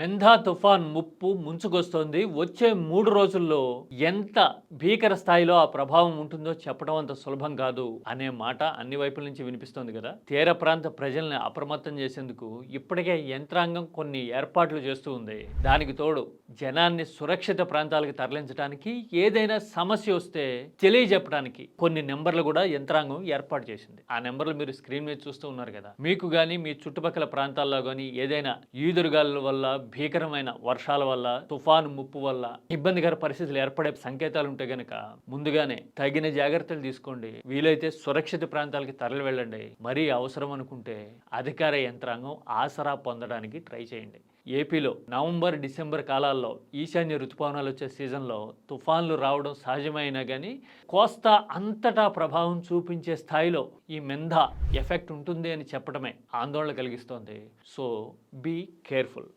మెంధా తుఫాన్ ముప్పు ముంచుకొస్తోంది. వచ్చే మూడు రోజుల్లో ఎంత భీకర స్థాయిలో ఆ ప్రభావం ఉంటుందో చెప్పడం అంత సులభం కాదు అనే మాట అన్ని వైపుల నుంచి వినిపిస్తోంది కదా. తీర ప్రాంత ప్రజల్ని అప్రమత్తం చేసేందుకు ఇప్పటికే యంత్రాంగం కొన్ని ఏర్పాట్లు చేస్తూ ఉంది. దానికి తోడు జనాన్ని సురక్షిత ప్రాంతాలకు తరలించడానికి ఏదైనా సమస్య వస్తే తెలియజెప్పడానికి కొన్ని నెంబర్లు కూడా యంత్రాంగం ఏర్పాటు చేసింది. ఆ నెంబర్లు మీరు స్క్రీన్ మీద చూస్తూ ఉన్నారు కదా. మీకు కానీ మీ చుట్టుపక్కల ప్రాంతాల్లో కానీ ఏదైనా ఈదురుగాల వల్ల భీకరమైన వర్షాల వల్ల తుఫాను ముప్పు వల్ల ఇబ్బందికర పరిస్థితులు ఏర్పడే సంకేతాలు ఉంటే గనక ముందుగానే తగిన జాగ్రత్తలు తీసుకోండి. వీలైతే సురక్షిత ప్రాంతాలకి తరలి వెళ్ళండి. మరీ అవసరం అనుకుంటే అధికార యంత్రాంగం ఆసరా పొందడానికి ట్రై చేయండి. ఏపీలో నవంబర్ డిసెంబర్ కాలాల్లో ఈశాన్య ఋతుపవనాలు వచ్చే సీజన్లో తుఫాన్లు రావడం సహజమైనా కానీ కోస్తా అంతటా ప్రభావం చూపించే స్థాయిలో ఈ మెంధ ఎఫెక్ట్ ఉంటుంది అని చెప్పడమే ఆందోళన కలిగిస్తోంది. So be careful.